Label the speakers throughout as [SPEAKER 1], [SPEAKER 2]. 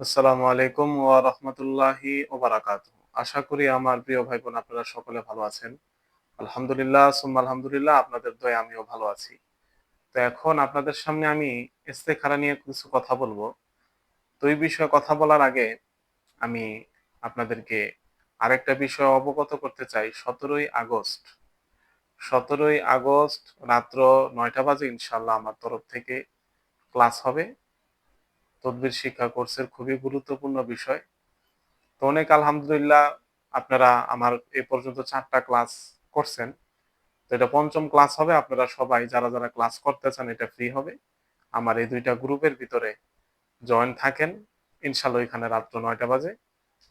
[SPEAKER 1] আসসালামু আলাইকুম ওয়া রাহমাতুল্লাহি ওয়া বারাকাতুহু। আশা করি আমার প্রিয় ভাই বোন আপনারা সকলে ভালো আছেন। আলহামদুলিল্লাহ, সুম্মা আলহামদুলিল্লাহ, আপনাদের দয়ে আমিও ভালো আছি। তো এখন আপনাদের সামনে আমি ইস্তেখারা নিয়ে কিছু কথা বলব। তো এই বিষয়ে কথা বলার আগে আমি আপনাদেরকে আরেকটা বিষয় অবগত করতে চাই। সতেরোই আগস্ট সতেরোই আগস্ট রাত্র নয়টা বাজে ইনশাল্লাহ আমার তরফ থেকে ক্লাস হবে। তদবির শিক্ষা কোর্সের খুবই গুরুত্বপূর্ণ বিষয়। তো অনেক আলহামদুলিল্লাহ আপনারা আমার এ পর্যন্ত চারটা ক্লাস করছেন। তো এটা পঞ্চম ক্লাস হবে, আপনারা সবাই যারা যারা ক্লাস করতে চান এটা ফ্রি হবে। আমার এই দুইটা গ্রুপের ভিতরে জয়েন থাকেন, ইনশাল্লাহ এখানে রাত্র নয়টা বাজে।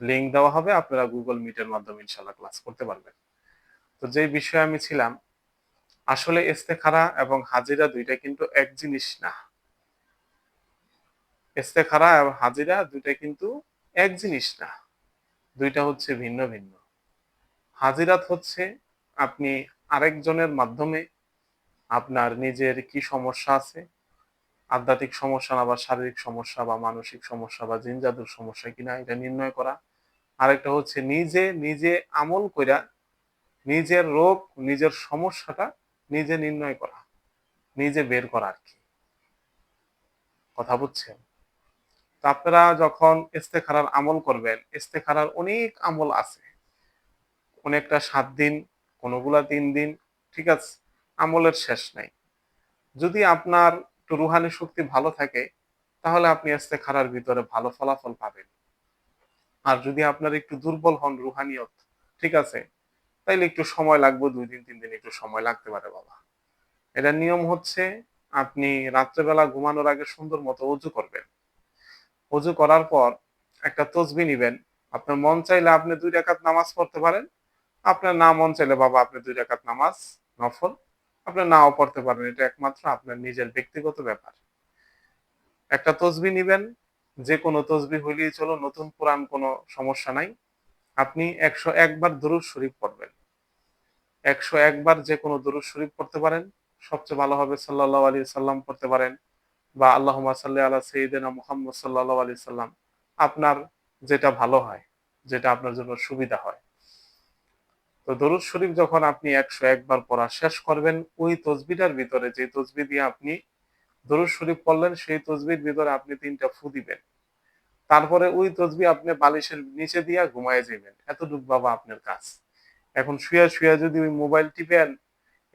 [SPEAKER 1] লিঙ্ক দেওয়া হবে, আপনারা গুগল মিটের মাধ্যমে ইনশাল্লাহ ক্লাস করতে পারবেন। তো যে বিষয়ে আমি ছিলাম, আসলে ইস্তেখারা এবং হাজিরা দুইটা কিন্তু এক জিনিস না। ইস্তেখারা এবং হাজিরা দুইটা কিন্তু এক জিনিস না। দুইটা হচ্ছে ভিন্ন ভিন্ন। হাজিরাত হচ্ছে আপনি আরেকজনের মাধ্যমে আপনার নিজের কি সমস্যা আছে? আধ্যাত্মিক সমস্যা না বা শারীরিক সমস্যা বা মানসিক সমস্যা বা জিনজাদুর সমস্যা কিনা এটা নির্ণয় করা। আরেকটা হচ্ছে নিজে নিজে আমল কইরা নিজের রোগ, নিজের সমস্যাটা নিজে নির্ণয় করা, নিজে বের করা আর কি। কথা বুঝছেন? আপনারা যখন ইস্তেখারার আমল করবেন, ইস্তেখারার অনেক আমল আছে। অনেকটা সাত দিন, কোনোগুলা তিন দিন, ঠিক আছে, আমলের শেষ নাই। যদি আপনার একটু রুহানি শক্তি ভালো থাকে, তাহলে আপনি ইস্তেখারার ভিতরে ভালো ফলাফল পাবেন। আর যদি আপনার একটু দুর্বল হন রুহানিয়ত, ঠিক আছে, তাইলে একটু সময় লাগবে, দুই দিন, তিন দিন একটু সময় লাগতে পারে বাবা। এটা নিয়ম হচ্ছে, আপনি রাত্রেবেলা ঘুমানোর আগে সুন্দর মতো উজু করবেন। উজু করার পর একটা তসবি নিবেন। আপনার মন চাইলে আপনি দুই রেখাত নামাজ পড়তে পারেন। আপনার না মন চাইলে বাবা, আপনি দুই রেখাত নামাজ নফল। আপনি নাও পড়তে পারেন। এটা একমাত্র আপনার নিজের ব্যক্তিগত ব্যাপার। একটা তসবি নিবেন। যে কোনো তসবি হইলেই চলো নতুন পুরান কোনো সমস্যা নাই। আপনি একশো একবার দরুদ শরীফ পড়বেন। একশো একবার যে কোনো দরুদ শরীফ পড়তে পারেন। সবচেয়ে ভালো হবে সাল্লাহ আলী সাল্লাম পড়তে পারেন। বা আল্লাহ সাল্লি আলা সঈদিনা মুহাম্মদ সাল্লাহ আলি সাল্লাম, আপনার যেটা ভালো হয়, যেটা আপনার জন্য সুবিধা হয়। তো দরুদ শরীফ যখন আপনি একশো একবার পড়া শেষ করবেন, ওই তসবিটার ভিতরে যে তসবি দিয়ে আপনি দরুদ শরীফ পড়লেন, সেই তসবির ভিতরে আপনি তিনটা ফু দিবেন। তারপরে ওই তসবি আপনি বালিশের নিচে দিয়ে ঘুমায় যাবেন এতটুক বাবা আপনার কাজ। এখন শুয়ে শুয়ে যদি ওই মোবাইল টিপেন,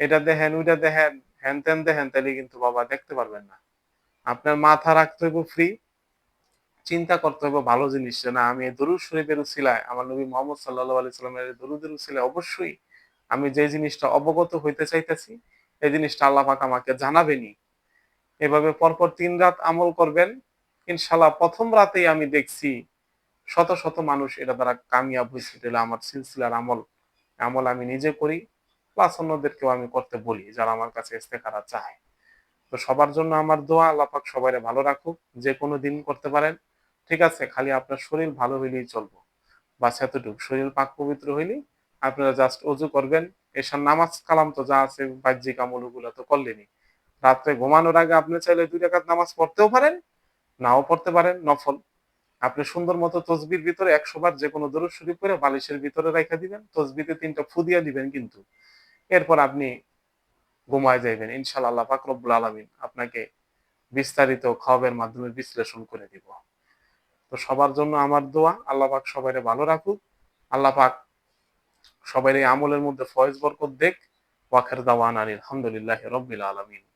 [SPEAKER 1] এটা দেখেন, ওইটা দেখেন হ্যান ত্যান দেখেন, তাহলে কিন্তু বাবা দেখতে পারবেন না। আপনার মাথা রাখতে হবে ফ্রি চিন্তা করতে হবে ভালো জিনিস না, আমি দরুদ শরীফের উসিলায়, আমার নবী মোহাম্মদ সাল্লাহ আলি সাল্লামের দরুদের উসিলায় অবশ্যই আমি যে জিনিসটা অবগত হইতে চাইতেছি, এই জিনিসটা আল্লাহ পাক আমাকে জানাবেনি এভাবে পরপর তিন রাত আমল করবেন ইনশাল্লাহ প্রথম রাতেই আমি দেখছি শত শত মানুষ এটা দ্বারা কামিয়াব হয়েছে এটা আমার সিলসিলার আমল। আমল আমি নিজে করি, প্লাস অন্যদেরকেও আমি করতে বলি, যারা আমার কাছে ইস্তেখারা চায়। তো সবার জন্য আমার দোয়া আল্লাপাক সবাই ভালো রাখুক, যে কোনো দিন করতে পারেন। ঠিক আছে, খালি আপনার শরীর ভালো হইলেই চলবো। বা সেতটুকু শরীর পাক পবিত্র হইলেই আপনারা জাস্ট অজু করবেন। এসব নামাজ কালাম তো যা আছে, বাহ্যিক আমল ওগুলো তো করলেনি রাত্রে ঘুমানোর আগে আপনি চাইলে দুই রেখাত নামাজ পড়তেও পারেন, নাও পড়তে পারেন, নফল। আপনি সুন্দর মতো তসবির ভিতরে একশো বার যে কোনো দরুদ শরীফ করে বালিশের ভিতরে রেখে দিবেন, তসবিতে তিনটা ফুদিয়া দিবেন কিন্তু। এরপর আপনি ঘুমায় যাইবেন। ইনশাল্লাহ আল্লাহ ফাকরবুল আলমিন আপনাকে বিস্তারিত খবের মাধ্যমে বিশ্লেষণ করে দিব। তো সবার জন্য আমার দোয়া, আল্লাহ পাক সবাই ভালো রাখুক। আল্লাহ পাক সবাই আমলের মধ্যে ফয়েজ বরকত দেখ। ওয়াখের দাওয়ান আলী আলহামদুলিল্লাহ রব্বিল আলমিন।